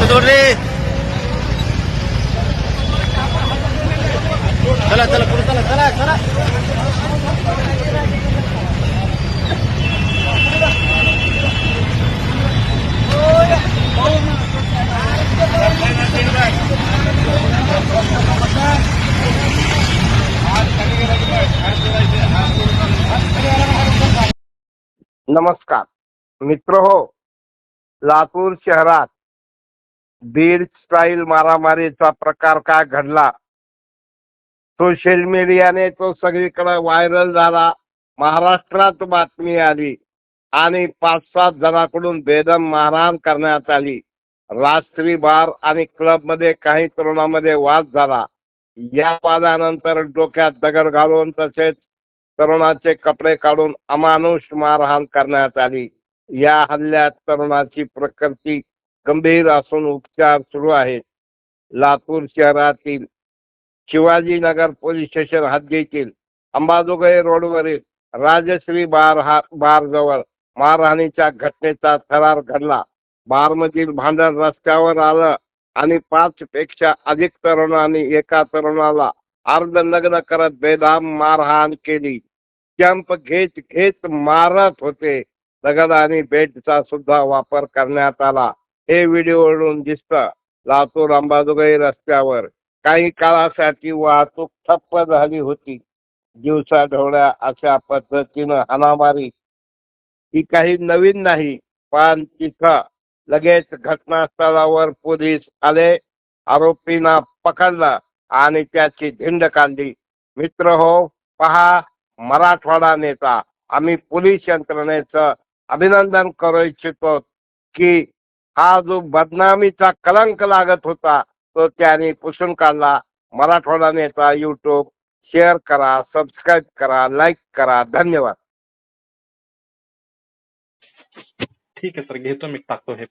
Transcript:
हाथ जोड़ रे चला चला पूरा चला चला चला। नमस्कार मित्र हो लातूर शहरात। बीड स्टाईल मारामारीचा प्रकार काय घडला? सोशल मीडियाने तो सगळीकडे व्हायरल झाला महाराष्ट्रात बातमी आली आणि पाच सात जणांकडून बेदम मारहाण करण्यात आली. राष्ट्रीय बार आणि क्लबमध्ये काही तरुणांमध्ये वाद झाला. या वादानंतर डोक्यात दगड घालून तसेच तरुणाचे कपडे काढून अमानुष मारहाण करण्यात आली. या हल्ल्यात तरुणाची प्रकृती गंभीर असून उपचार सुरू आहेत. लातूर शहरातील शिवाजीनगर पोलीस स्टेशन हद्दीतील अंबाजोगाई रोडवरील राजश्री बार हा बारजवळ मारहाणीच्या घटनेचा थरार घडला. बारमधील भांडण रस्त्यावर आलं आणि पाच पेक्षा अधिक तरुणांनी एका तरुणाला अर्धनग्न करत बेदाम मारहाण केली. कॅम्प घेत घेत मारत होते. दगड आणि बेटचा सुद्धा वापर करण्यात आला. हे व्हिडिओवरून दिसतं. लातूर अंबाजोगाई रस्त्यावर काही काळासाठी वाहतूक ठप्प झाली होती. दिवसा ढवळ्या अशा पद्धतीनं हाणामारी ही काही नवीन नाही पण तिथं लगेच घटनास्थळावर पोलीस आले आरोपींना पकडलं आणि त्याची झिंड काढली. मित्र हो पहा मराठवाडा नेता. आम्ही पोलीस यंत्रणेचं अभिनंदन करू इच्छितो की हा जो बदनामीचा कलंक लागत होता तो त्याने पुसून काढला. मराठवाडा नेता यूट्यूब शेअर करा सबस्क्राईब करा लाईक करा. धन्यवाद. ठीक आहे सर. घेतो मी. टाकतो हे पण.